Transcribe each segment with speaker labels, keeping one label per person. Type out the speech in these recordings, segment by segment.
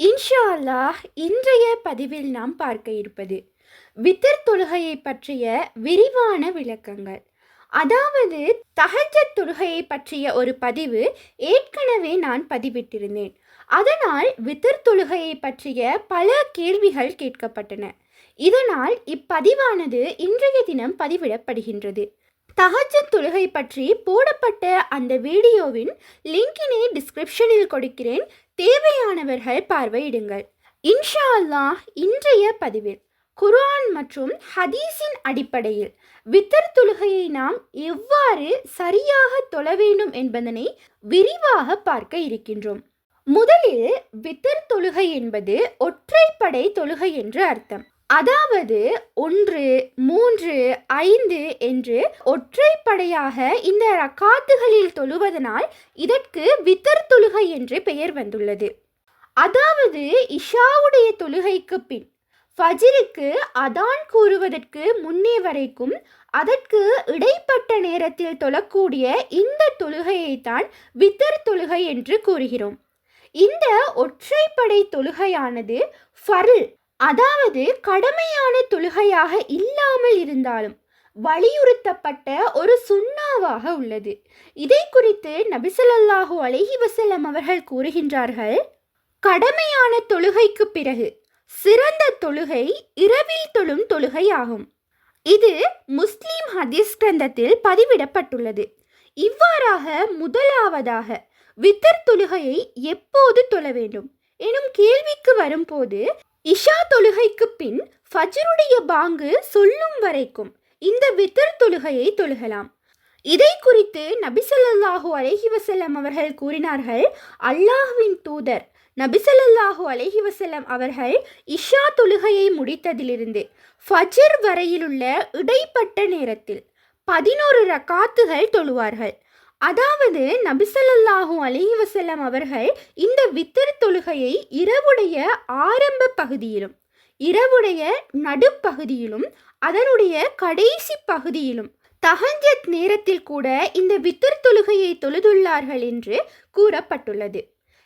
Speaker 1: இன்ஷா அல்லாஹ் இன்றைய பதிவில் நாம் பார்க்க இருப்பது வித்தர் தொழுகையை பற்றிய விரிவான விளக்கங்கள். அதாவது தகஜ தொழுகையை பற்றிய ஒரு பதிவு ஏற்கனவே நான் பதிவிட்டிருந்தேன். அதனால் வித்தர் தொழுகையை பற்றிய பல கேள்விகள் கேட்கப்பட்டன. இதனால் இப்பதிவானது இன்றைய தினம் பதிவிடப்படுகின்றது. தகஜத் தொழுகை பற்றி போடப்பட்ட அந்த வீடியோவின் லிங்கினை டிஸ்கிரிப்ஷனில் கொடுக்கிறேன். தேவையானவர்கள் பார்வையிடுங்கள். இன்ஷா அல்லாஹ் இன்றைய பதிவில் குர்ஆன் மற்றும் ஹதீஸின் அடிப்படையில் வித்தர் தொழுகையை நாம் எவ்வாறு சரியாக தொழ வேண்டும் என்பதனை விரிவாக பார்க்க இருக்கின்றோம். முதலில் வித்தர் தொழுகை என்பது ஒற்றைப்படை தொழுகை என்று அர்த்தம். அதாவது ஒன்று மூன்று ஐந்து என்று ஒற்றைப்படையாக இந்த ரக்காத்துகளில் தொழுவதனால் இதற்கு வித்தர் தொழுகை என்று பெயர் வந்துள்ளது. அதாவது இஷாவுடைய தொழுகைக்கு பின் ஃபஜிருக்கு அதான் கூறுவதற்கு முன்னே வரைக்கும் அதற்கு இடைப்பட்ட நேரத்தில் தொழக்கூடிய இந்த தொழுகையைத்தான் வித்தர் தொழுகை என்று கூறுகிறோம். இந்த ஒற்றைப்படை தொழுகையானது ஃபர்ல் அதாவது கடமையான தொழுகையாக இல்லாமல் இருந்தாலும் வலியுறுத்தப்பட்ட ஒரு சுண்ணாவாக உள்ளது. இதை குறித்து நபிசல்லாஹு அலஹி வசல்லம் அவர்கள் கூறுகின்றார்கள் கடமையான தொழுகைக்கு பிறகு சிறந்த தொழுகை இரவில் தொழும் தொழுகை ஆகும் இது முஸ்லீம் ஹதீஸ் கிரந்தத்தில் பதிவிடப்பட்டுள்ளது. இவ்வாறாக முதலாவதாக வித்தர் தொழுகையை எப்போது தொழ வேண்டும்? எனும் கேள்விக்கு வரும்போது இஷா தொழுகைக்கு பின் ஃபஜருடைய பாங்கு சொல்லும் வரைக்கும் இந்த வித்தர் தொழுகையை தொழுகலாம். இதை குறித்து நபிசல்லாஹூ அலஹி வசல்லம் அவர்கள் கூறினார்கள் அல்லாஹுவின் தூதர் நபிசல்லாஹு அலஹி வசல்லம் அவர்கள் இஷா தொழுகையை முடித்ததிலிருந்து ஃபஜர் வரையிலுள்ள இடைப்பட்ட நேரத்தில் பதினோரு ரக்காத்துகள் தொழுவார்கள். அதாவது நபிசல்லாஹூ அலஹி வசல்லம் அவர்கள் இந்த வித்தர் தொழுகையை இரவுடைய ஆரம்ப பகுதியிலும் இரவுடைய நடுப்பகுதியிலும் அதனுடைய கடைசி பகுதியிலும் தஹஞ்சத் நேரத்தில் கூட இந்த வித்தர் தொழுகையை தொழுதுள்ளார்கள் என்று கூறப்பட்டுள்ளது.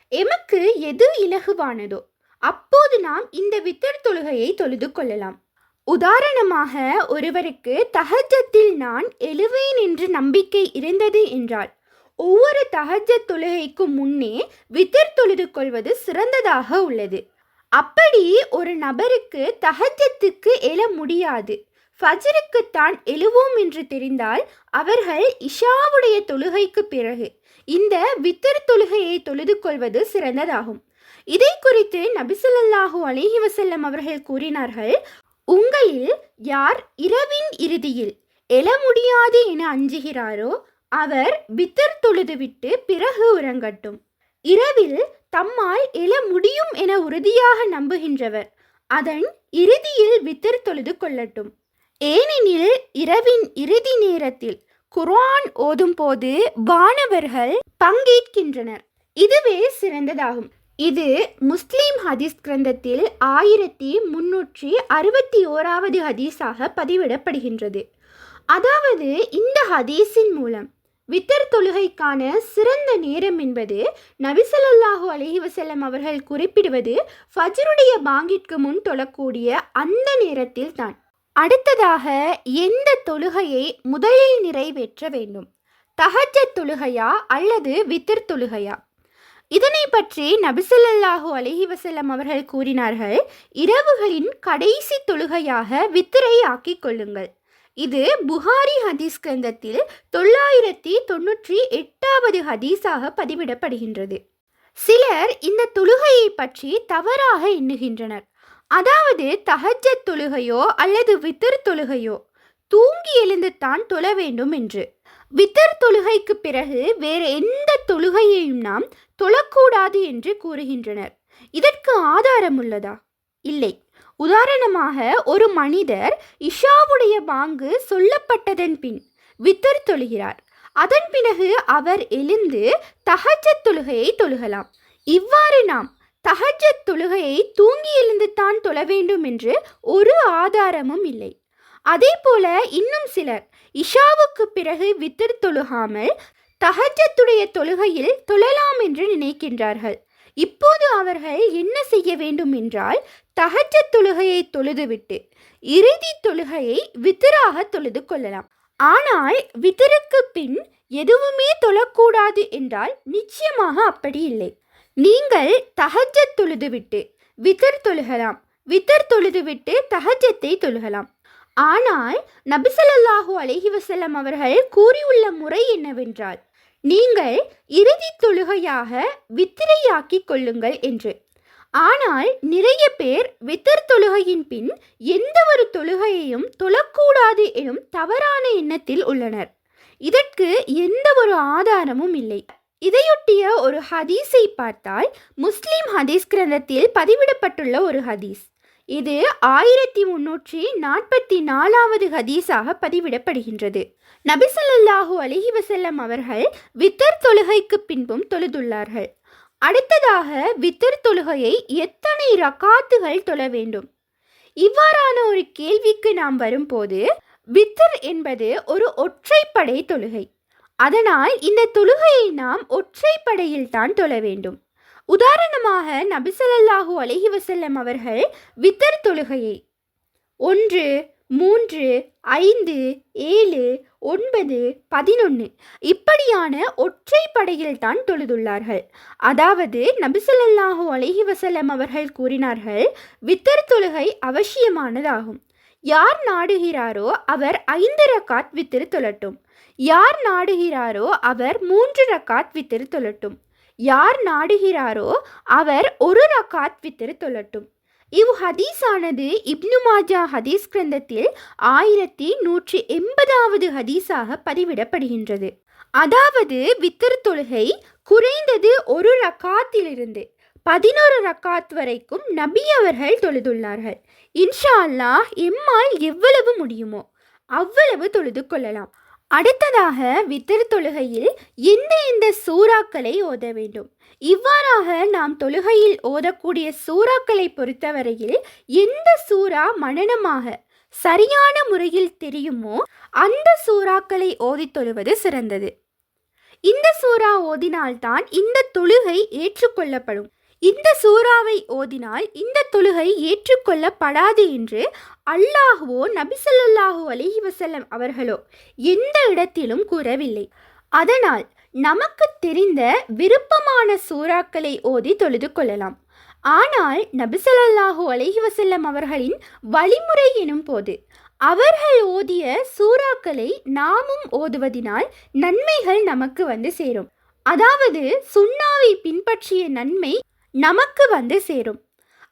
Speaker 1: எமக்கு எது இலகுவானதோ அப்போது நாம் இந்த வித்தர் தொழுகையை தொழுது கொள்ளலாம். உதாரணமாக ஒருவருக்கு தஹஜத்தில் நான் எழுவேன் என்று நம்பிக்கை இருந்தது என்றால் ஒவ்வொரு தஹஜத் தொழுகைக்கும் முன்னே வித்தர் தொழுது கொள்வது சிறந்ததாக உள்ளது. அப்படி ஒரு நபருக்கு தஹஜத்துக்கு எழ முடியாது. ஃபஜருக்குத்தான் எழுவோம் என்று தெரிந்தால் அவர்கள் இஷாவுடைய தொழுகைக்கு பிறகு இந்த வித்தர் தொழுகையை தொழுது கொள்வது சிறந்ததாகும். இதை குறித்து நபிசல்லாஹூ அலிஹி வசல்லம் அவர்கள் கூறினார்கள் உங்களில் யார் இரவின் இறுதியில் எழ முடியாது என அஞ்சுகிறாரோ அவர் பித்தர் தொழுதுவிட்டு பிறகு உறங்கட்டும். இரவில் தம்மால் எழ முடியும் என உறுதியாக நம்புகின்றவர். அதன் இறுதியில் வித்தர் தொழுது கொள்ளட்டும். ஏனெனில் இரவின் இறுதி நேரத்தில் குர்ஆன் ஓதும் போது வானவர்கள் பங்கேற்கின்றனர். இதுவே சிறந்ததாகும். இது முஸ்லீம் ஹதீஸ் கிரந்தத்தில் ஆயிரத்தி முன்னூற்றி அறுபத்தி ஓராவது ஹதீஸாக பதிவிடப்படுகின்றது. அதாவது இந்த ஹதீஸின் மூலம் வித்தர் தொழுகைக்கான சிறந்த நேரம் என்பது நபிசல்லாஹு அலஹி வசல்லம் அவர்கள் குறிப்பிடுவது ஃபஜருடைய பாங்கிற்கு முன் தொழக்கூடிய அந்த நேரத்தில் தான். அடுத்ததாக எந்த தொழுகையை முதலில் நிறைவேற்ற வேண்டும்? தஹஜத் தொழுகையா அல்லது வித்திர் தொழுகையா? இதனை பற்றி நபிசல்லாஹு அலஹி வசல்லம் அவர்கள் கூறினார்கள் இரவுகளின் கடைசி தொழுகையாக வித்திரை ஆக்கிக் கொள்ளுங்கள். இது புகாரி ஹதீஸ் கிரந்தத்தில் தொள்ளாயிரத்தி தொன்னூற்றி எட்டாவது ஹதீஸாக பதிவிடப்படுகின்றது. சிலர் இந்த தொழுகையை பற்றி தவறாக எண்ணுகின்றனர். அதாவது தஹஜத் தொழுகையோ அல்லது வித்தர் தொழுகையோ தூங்கி எழுந்து தான் தொழ வேண்டும் என்று. வித்தர் தொழுகைக்கு பிறகு வேறு எந்த தொழுகையையும் நாம் தொழக்கூடாது என்று கூறுகின்றனர். இதற்கு ஆதாரம் உள்ளதா இல்லை.
Speaker 2: உதாரணமாக ஒரு மனிதர் இஷாவுடைய பாங்கு சொல்லப்பட்டதன் பின் வித்தர் தொழுகிறார். அதன் பிறகு அவர் எழுந்து தஹஜத் தொழுகையை தொழுகலாம். இவ்வாறு நாம் தஹஜத் தொழுகையை தூங்கி எழுந்து தான் தொழ வேண்டும் என்று ஒரு ஆதாரமும் இல்லை. அதே போல இன்னும் சிலர் இஷாவுக்கு பிறகு வித்திர் தொழுகாமல் தகஜத்துடைய தொழுகையில் தொழலாம் என்று நினைக்கின்றார்கள். இப்போது அவர்கள் என்ன செய்ய வேண்டும் என்றால் தஹஜத் தொழுகையை தொழுதுவிட்டு இறுதி தொழுகையை வித்திராக தொழுது கொள்ளலாம். ஆனால் வித்திருக்கு பின் எதுவுமே தொழக்கூடாது என்றால் நிச்சயமாக அப்படி இல்லை. நீங்கள் தகஜ தொழுதுவிட்டு வித்தர் தொழுகலாம். வித்தர் தொழுதுவிட்டு தகஜத்தை தொழுகலாம். ஆனால் நபிசல்லாஹூ அலஹி வசலம் அவர்கள் கூறியுள்ள முறை என்னவென்றால் நீங்கள் இறுதி தொழுகையாக வித்திரையாக்கிக் கொள்ளுங்கள் என்று. ஆனால் நிறைய பேர் வித்தர் தொழுகையின் பின் எந்த ஒரு தொழுகையையும் தொழக்கூடாது எனும் தவறான எண்ணத்தில் உள்ளனர். இதற்கு எந்த ஒரு ஆதாரமும் இல்லை. இதையொட்டிய ஒரு ஹதீஸை பார்த்தால் முஸ்லீம் ஹதீஸ் கிரந்தத்தில் பதிவிடப்பட்டுள்ள ஒரு ஹதீஸ். இது ஆயிரத்தி முன்னூற்றி நாற்பத்தி நாலாவது ஹதீஸாக பதிவிடப்படுகின்றது. நபிசல்லாஹூ அலிஹி வசல்லம் அவர்கள் வித்தர் தொழுகைக்கு பின்பும் தொழுதுள்ளார்கள். அடுத்ததாக வித்தர் தொழுகையை எத்தனை ரக்காத்துகள் தொழ வேண்டும்? இவ்வாறான ஒரு கேள்விக்கு நாம் வரும்போது வித்தர் என்பது ஒரு ஒற்றைப்படை தொழுகை. அதனால் இந்த தொழுகையை நாம் ஒற்றைப்படையில் தான் தொழ வேண்டும். உதாரணமாக நபிசல்லாஹூ அலஹி வசல்லம் அவர்கள் வித்தர் தொழுகையை ஒன்று மூன்று ஐந்து ஏழு ஒன்பது பதினொன்று இப்படியான ஒற்றைப்படையில் தான் தொழுதுள்ளார்கள். அதாவது நபிசல்லாஹூ அலஹி வசல்லம் அவர்கள் கூறினார்கள் வித்தர் தொழுகை அவசியமானதாகும். யார் நாடுகிறாரோ அவர் ஐந்து ரக்காத் வித்திரு தொழட்டும். யார் நாடுகிறாரோ அவர் மூன்று ரக்காத் வித்திரு தொழட்டும். யார் நாடுகிறாரோ அவர் ஒரு ரக்காத் வித்திரு தொழட்டும். இவ் ஹதீஸானது இப்னு மாஜா ஹதீஸ் கிரந்தத்தில் ஆயிரத்தி நூற்றி எண்பதாவது ஹதீஸாக பதிவிடப்படுகின்றது. அதாவது வித்திரு தொழுகை குறைந்தது ஒரு ரக்காத்திலிருந்து பதினோரு ரக்காத் வரைக்கும் நபி அவர்கள் தொழுதுள்ளார்கள். இன்ஷா அல்லாஹ் எம்மால் எவ்வளவு முடியுமோ அவ்வளவு தொழுது கொள்ளலாம். அடுத்ததாக வித்திரு தொழுகையில் எந்த எந்த சூறாக்களை ஓத வேண்டும். இவ்வாறாக நாம் தொழுகையில் ஓதக்கூடிய சூறாக்களை பொறுத்தவரையில் எந்த சூறா மனனமாக சரியான முறையில் தெரியுமோ அந்த சூறாக்களை ஓதி தொழுவது சிறந்தது. இந்த சூறா ஓதினால்தான் இந்த தொழுகை ஏற்றுக்கொள்ளப்படும். இந்த சூறாவை ஓதினால் இந்த தொழுகை ஏற்றுக்கொள்ளப்படாது என்று அல்லாஹுவோ நபிசல்லாஹூ அலஹி வசல்லம் அவர்களோ எந்த இடத்திலும் கூறவில்லை. அதனால் நமக்கு தெரிந்த விருப்பமான சூறாக்களை ஓதி தொழுது கொள்ளலாம். ஆனால் நபிசல்லாஹூ அலஹி வசல்லம் அவர்களின் வழிமுறை எனும் போது அவர்கள் ஓதிய சூறாக்களை நாமும் ஓதுவதினால் நன்மைகள் நமக்கு வந்து சேரும். அதாவது சுண்ணாவை பின்பற்றிய நன்மை நமக்கு வந்து சேரும்.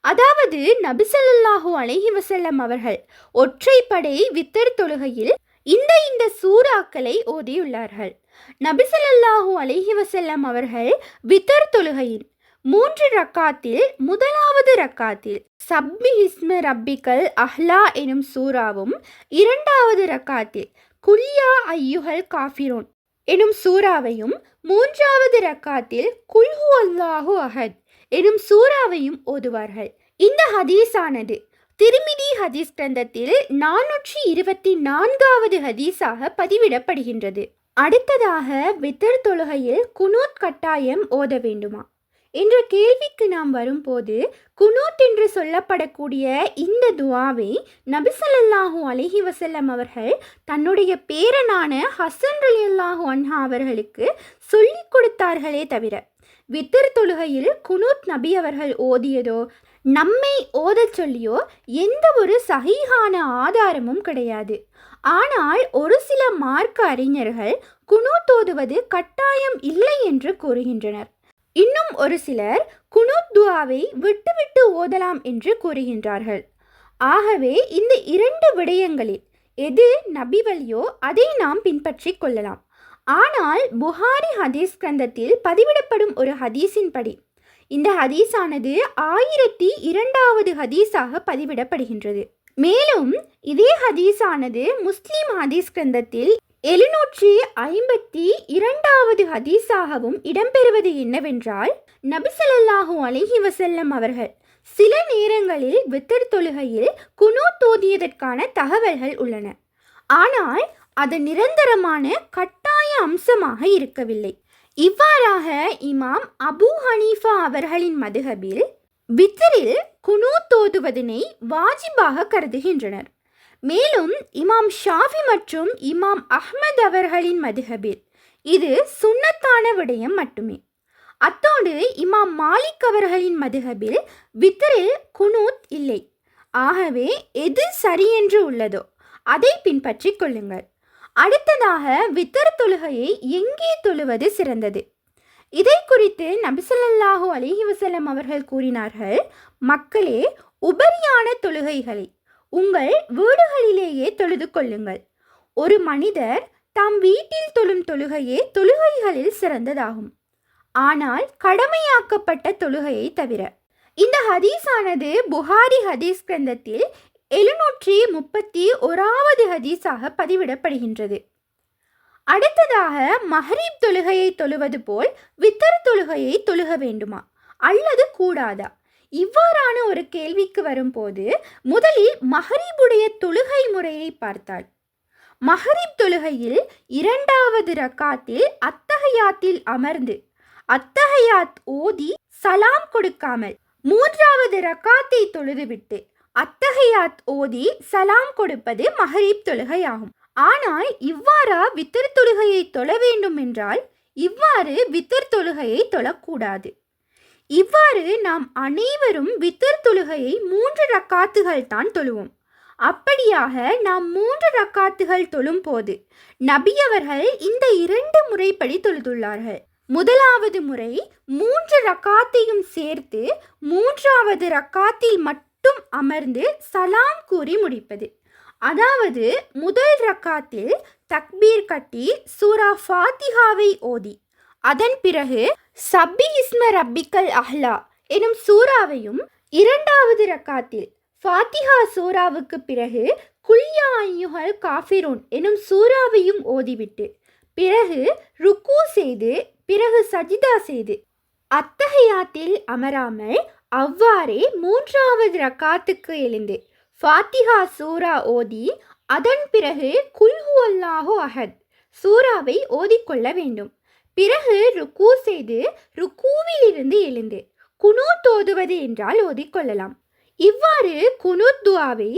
Speaker 2: அதாவது நபிசல்லாஹூ அலஹி வசல்லம் அவர்கள் ஒற்றைப்படை வித்தர் தொழுகையில் இந்த இந்த சூறாக்களை ஓதியுள்ளார்கள். நபிசல்லாஹூ அலஹி வசல்லம் அவர்கள் வித்தர் தொழுகையில் மூன்று ரக்காத்தில் முதலாவது ரக்காத்தில் சப்பி ஹிஸ்ம ரப்பிக்கல் அஹ்லா எனும் சூறாவும் இரண்டாவது ரக்காத்தில் குல்யா ஐயுகல் காஃபிரோன் எனும் சூறாவையும் மூன்றாவது ரக்காத்தில் குல்ஹு அல்லாஹு அஹத் எனும் சூறாவையும் ஓதுவார்கள். இந்த ஹதீஸானது திருமிதி ஹதீஸ் கிரந்தத்தில் நானூற்றி இருபத்தி நான்காவது ஹதீஸாக பதிவிடப்படுகின்றது. அடுத்ததாக வித்தர் தொழுகையில் குனூத் கட்டாயம் ஓத வேண்டுமா? என்ற கேள்விக்கு நாம் வரும்போது குனூத் என்று சொல்லப்படக்கூடிய இந்த துவாவை நபிசல்லாஹூ அலஹி வசல்லம் அவர்கள் தன்னுடைய பேரனான ஹசன் அலி அல்லாஹூ அன்ஹா அவர்களுக்கு சொல்லிக் கொடுத்தார்களே தவிர வித்திர் தொழுகையில் குனூத் நபி அவர்கள் ஓதியதோ நம்மை ஓதச் சொல்லியோ எந்த ஒரு சகிஹான ஆதாரமும் கிடையாது. ஆனால் ஒரு சில மார்க்க அறிஞர்கள் குனூத் ஓதுவது கட்டாயம் இல்லை என்று கூறுகின்றனர். இன்னும் ஒரு சிலர் குனூத் துவாவை விட்டுவிட்டு ஓதலாம் என்று கூறுகின்றார்கள். ஆகவே இந்த இரண்டு விடயங்களில் எது நபி வழியோ அதை நாம் பின்பற்றி கொள்ளலாம். ஆனால் புகாரி ஹதீஸ் கிரந்தத்தில் பதிவிடப்படும் ஒரு ஹதீஸின் படி இந்த ஹதீஸானது ஆயிரத்தி இரண்டாவது ஹதீஸாக பதிவிடப்படுகின்றது. மேலும் இதே ஹதீஸானது முஸ்லீம் ஹதீஸ் கிரந்தத்தில் எழுநூற்றி ஐம்பத்தி இரண்டாவது ஹதீஸாகவும் இடம்பெறுவது என்னவென்றால் நபிசல்லாஹூ அலைஹி வசல்லம் அவர்கள் சில நேரங்களில் வித்தர் தொழுகையில் குனு தோதியதற்கான தகவல்கள் உள்ளன. ஆனால் அது நிரந்தரமான கட்டாய அம்சமாக இருக்கவில்லை. இவ்வாறாக இமாம் அபூ ஹனீஃபா அவர்களின் மதுகபில் வித்தரில் குனு தோதுவதனை வாஜிபாக கருதுகின்றனர். மேலும் இமாம் ஷாஃபி மற்றும் இமாம் அஹ்மத் அவர்களின் மதுஹபில் இது சுண்ணத்தான விடயம் மட்டுமே. அத்தோடு இமாம் மாலிக் அவர்களின் மதுஹபில் வித்தரில் குனூத் இல்லை. ஆகவே எது சரியென்று உள்ளதோ அதை பின்பற்றிக் கொள்ளுங்கள். அடுத்ததாக வித்தர் தொழுகையை எங்கே தொழுவது சிறந்தது? இதை குறித்து நபிசல்லாஹு அலிஹி வசலம் அவர்கள் கூறினார்கள் மக்களே உபரியான தொழுகைகளை உங்கள் வீடுகளிலேயே தொழுது கொள்ளுங்கள். ஒரு மனிதர் தாம் வீட்டில் தொழும் தொழுகையே தொழுகைகளில் சிறந்ததாகும். ஆனால் கடமையாக்கப்பட்ட தொழுகையை தவிர. இந்த ஹதீஸானது புகாரி ஹதீஸ் கிரந்தத்தில் எழுநூற்றி முப்பத்தி ஓராவது ஹதீஸாக பதிவிடப்படுகின்றது. அடுத்ததாக மஹரீப் தொழுகையை தொழுவது போல் வித்தர் தொழுகையை தொழுக வேண்டுமா? அல்லது கூடாதா? இவ்வாறான ஒரு கேள்விக்கு வரும்போது முதலில் மஹரீபுடைய தொழுகை முறையை பார்த்தாள் மஹரீப் தொழுகையில் இரண்டாவது ரக்காத்தில் அத்தகையாத்தில் அமர்ந்து அத்தகையாத் ஓதி சலாம் கொடுக்காமல் மூன்றாவது ரக்காத்தை தொழுதுவிட்டு அத்தகையாத் ஓதி சலாம் கொடுப்பது மஹரீப் தொழுகையாகும். ஆனால் இவ்வாறா வித்தர் தொழுகையை தொழ வேண்டும் என்றால் இவ்வாறு வித்தர் தொழுகையை தொழக்கூடாது. இவ்வாறு நாம் அனைவரும் வித்தர் தொழுகையை மூன்று ரக்காத்துகள் தான் தொழுவோம். அப்படியாக நாம் மூன்று ரக்காத்துகள் தொழும் போது நபியவர்கள் இந்த இரண்டு முறைப்படி தொழுதுள்ளார்கள். முதலாவது முறை மூன்று ரக்காத்தையும் சேர்த்து மூன்றாவது ரக்காத்தில் மட்டும் மட்டும் அமர்ந்து சலாம் கூறி முடிப்பது. அதாவது முதல் ரக்காத்தில் தக்பீர் கட்டி சூரா ஃபாத்திஹாவை ஓதி அதன் பிறகு சப்பி இஸ்ம ரப்பிக்கல் அஹ்லா எனும் சூறாவையும் இரண்டாவது ரக்காத்தில் ஃபாத்திஹா சூறாவுக்கு பிறகு குல்யா ஐயுகள் காஃபிரூன் எனும் சூறாவையும் ஓதிவிட்டு பிறகு ருக்கு செய்து பிறகு சஜிதா செய்து அத்தகையாத்தில் அமராமல் அவ்வாறே மூன்றாவது ரக்காத்துக்கு எழுந்து ஃபாத்திஹா சூரா ஓதி அதன் பிறகு குல்ஹு அல்லாஹோ அஹத் சூறாவை ஓதிக்கொள்ள வேண்டும். பிறகு ருக்கு செய்து ருக்கூவிலிருந்து எழுந்து குனூத் தோதுவது என்றால் ஓதிக்கொள்ளலாம். இவ்வாறு குனூத் துவாவை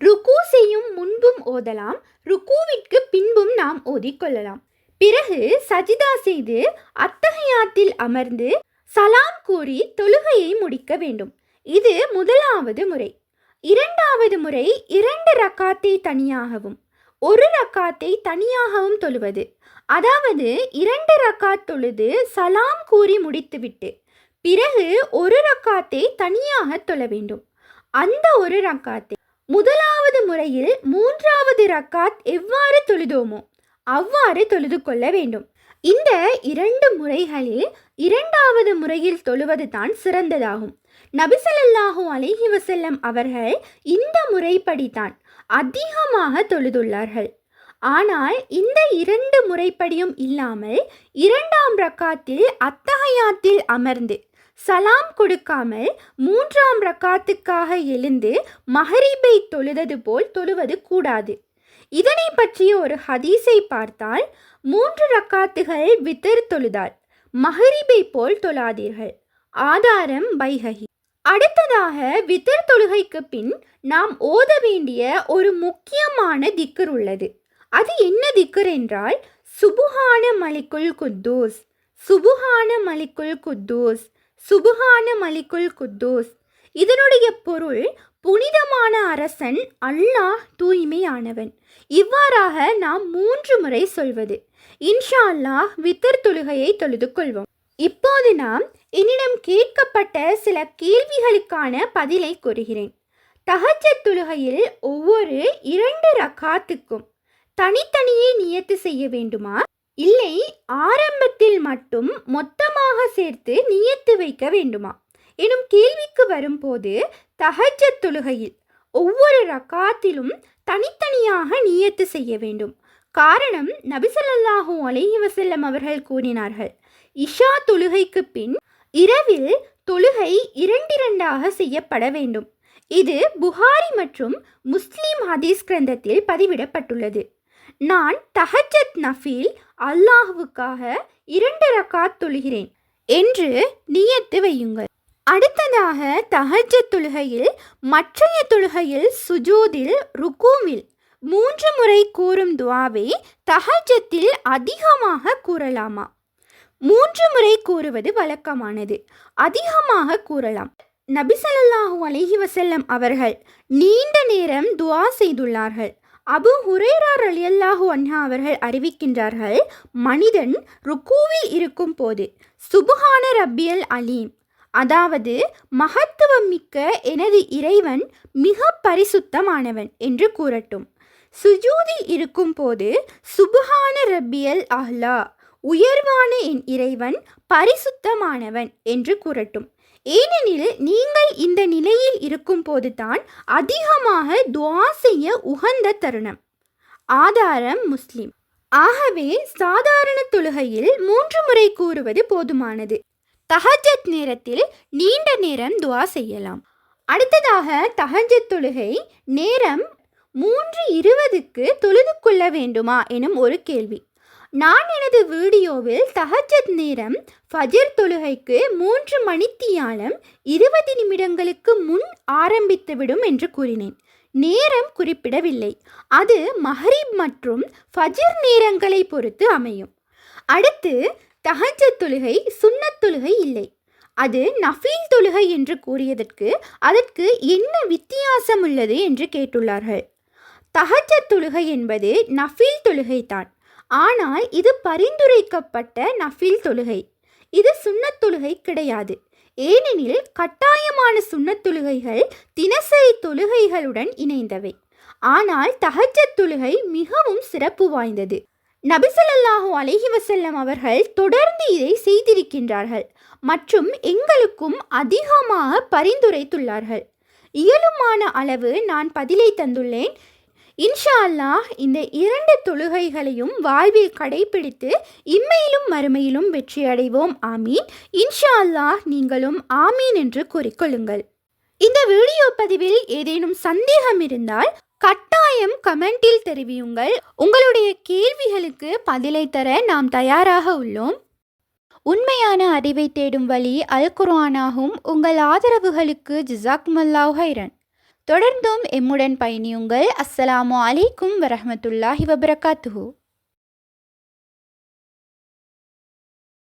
Speaker 2: ருக்கு செய்யும் முன்பும் ஓதலாம் ருக்குவிற்கு பின்பும் நாம் ஓதிக்கொள்ளலாம். பிறகு சஜிதா செய்து அத்தகையாத்தில் அமர்ந்து சலாம் கூறி தொழுகையை முடிக்க வேண்டும். இது முதலாவது முறை. இரண்டாவது முறை இரண்டு ரக்காத்தை தனியாகவும் ஒரு ரக்காத்தை தனியாகவும் தொழுவது. அதாவது இரண்டு ரக்காத் தொழுது சலாம் கூறி முடித்துவிட்டு பிறகு ஒரு ரக்காத்தை தனியாக தொழ வேண்டும். அந்த ஒரு ரக்காத்தை முதலாவது முறையில் மூன்றாவது ரக்காத் எவ்வாறு தொழுதோமோ அவ்வாறு தொழுது கொள்ள வேண்டும். இந்த இரண்டு முறைகளில் இரண்டாவது முறையில் தொழுவது தான் சிறந்ததாகும். நபிசல்லாஹூ அலைஹி வசல்லம் அவர்கள் இந்த முறைப்படித்தான் அதிகமாக தொழுதுள்ளார்கள். ஆனால் இந்த இரண்டு முறைப்படியும் இல்லாமல் இரண்டாம் ரக்காத்தில் அத்தகையாத்தில் அமர்ந்து சலாம் கொடுக்காமல் மூன்றாம் ரக்காத்துக்காக எழுந்து மஹரீபை தொழுதது போல் தொழுவது கூடாது. இதனை பற்றிய ஒரு ஹதீஸை பார்த்தால் மூன்று ரக்காத்துகள் வித்தர் தொழுதால் மஹரிபை போல் தொழாதீர்கள். ஆதாரம் பைஹகி. அடுத்ததாக வித்தர் தொழுகைக்கு பின் நாம் ஓத வேண்டிய ஒரு முக்கியமான திக்கர் உள்ளது. அது என்ன திக்கர் என்றால் சுபுஹான மலிக்குல் குத்தூஸ் சுபுஹான மலிக்குல் குத்தூஸ் சுபுஹான மலிக்குல் குத்தூஸ். இதனுடைய பொருள் புனிதமான அரசன் அல்லாஹ் தூய்மையானவன். இவ்வாறாக நாம் மூன்று முறை சொல்வது. இன்ஷா அல்லாஹ் வித்தர் தொழுகையை தொழுது கொள்வோம். இப்போது நாம் என்னிடம் கேட்கப்பட்ட சில கேள்விகளுக்கான பதிலை கூறுகிறேன். தஹஜத் தொழுகையில் ஒவ்வொரு இரண்டு ரக்காத்துக்கும் தனித்தனியே நியத்து செய்ய வேண்டுமா? இல்லை ஆரம்பத்தில் மட்டும் மொத்தமாக சேர்த்து நியத்து வைக்க வேண்டுமா? எனும் கேள்விக்கு வரும்போது தஹஜ்ஜத் தொழுகையில் ஒவ்வொரு ரக்காத்திலும் தனித்தனியாக நியத்து செய்ய வேண்டும். காரணம் நபிசல்லாஹூ அலைஹி வசல்லம் அவர்கள் கூறினார்கள் இஷா தொழுகைக்கு பின் இரவில் தொழுகை இரண்டிரண்டாக செய்யப்பட வேண்டும். இது புகாரி மற்றும் முஸ்லீம் ஹதீஸ் கிரந்தத்தில் பதிவிடப்பட்டுள்ளது. நான் தஹஜத் நஃபீல் அல்லாஹுவுக்காக இரண்டு ரக்காத் தொழுகிறேன் என்று நியத்து வையுங்கள். அடுத்ததாக தஹஜ தொழுகையில் மற்றைய தொழுகையில் சுஜூதில் ருக்கூவில். மூன்று முறை கூறும் துவாவை தஹஜத்தில் அதிகமாக கூறலாமா? மூன்று முறை கூறுவது வழக்கமானது. அதிகமாக கூறலாம். நபிசல்லாஹூ அலஹி வசல்லம் அவர்கள் நீண்ட நேரம் துவா செய்துள்ளார்கள். அபு ஹுரேரார் அலியல்லாஹு அன்ஹா அவர்கள் அறிவிக்கின்றார்கள் மனிதன் ருக்கூவில் இருக்கும் போது சுபுஹான ரப்பியல் அலீம் அதாவது மகத்துவம் மிக்க எனது இறைவன் மிக பரிசுத்தமானவன் என்று கூறட்டும். சுஜூதில் இருக்கும் போது சுபஹான ரப்பியல் அஹ்லா உயர்வான என் இறைவன் பரிசுத்தமானவன் என்று கூறட்டும். ஏனெனில் நீங்கள் இந்த நிலையில் இருக்கும் போதுதான் அதிகமாக துவா செய்ய உகந்த தருணம். ஆதாரம் முஸ்லிம். ஆகவே சாதாரண தொழுகையில் மூன்று முறை கூறுவது போதுமானது. தஹஜத் நேரத்தில் நீண்ட நேரம் துவா செய்யலாம். அடுத்ததாக தஹஜத் தொழுகை நேரம் மூன்று இருபதுக்கு தொழுது கொள்ள வேண்டுமா எனும் ஒரு கேள்வி. நான் எனது வீடியோவில் தஹஜத் நேரம் ஃபஜர் தொழுகைக்கு மூன்று மணித்தியாலம் இருபது நிமிடங்களுக்கு முன் ஆரம்பித்துவிடும் என்று கூறினேன். நேரம் குறிப்பிடவில்லை. அது மஹரிப் மற்றும் ஃபஜர் நேரங்களை பொறுத்து அமையும். அடுத்து தஹஜத் தொழுகை சுன்னத் தொழுகை இல்லை. அது நஃபீல் தொழுகை என்று கூறியதற்கு அதற்கு என்ன வித்தியாசம் உள்ளது என்று கேட்டுள்ளார்கள். தஹஜத் தொழுகை என்பது நஃபீல் தொழுகை தான். ஆனால் இது பரிந்துரைக்கப்பட்ட நஃபீல் தொழுகை. இது சுண்ணத் தொழுகை கிடையாது. ஏனெனில் கட்டாயமான சுண்ணத் தொழுகைகள் தினசரி தொழுகைகளுடன் இணைந்தவை. ஆனால் தஹஜத் தொழுகை மிகவும் சிறப்பு வாய்ந்தது. நபிசல்லாஹூ அலஹி வசல்லம் அவர்கள் தொடர்ந்து இதை செய்திருக்கின்றார்கள் மற்றும் எங்களுக்கும் அதிகமாக பரிந்துரைத்துள்ளார்கள். இயலுமான அளவு நான் பதிலை தந்துள்ளேன். இன்ஷா அல்லாஹ் இந்த இரண்டு தொழுகைகளையும் வாழ்வில் கடைபிடித்து இம்மையிலும் மறுமையிலும் வெற்றியடைவோம். ஆமீன். இன்ஷா அல்லாஹ் நீங்களும் ஆமீன் என்று கூறிக்கொள்ளுங்கள். இந்த வீடியோ பதிவில் ஏதேனும் சந்தேகம் இருந்தால் கட்டாயம் கமெண்டில் தெரிவியுங்கள். உங்களுடைய கேள்விகளுக்கு பதிலை தர நாம் தயாராக உள்ளோம். உண்மையான அறிவை தேடும் வழி அல் குர்ஆனாகும். உங்கள் ஆதரவுகளுக்கு ஜிசாக்மல்லாஹ் ஹைரன் தொடர்ந்தும் எம்முடன் பயணியுங்கள். அஸ்ஸலாமு அலைக்கும் வரஹ்மத்துல்லாஹி வபரகாத்துஹூ.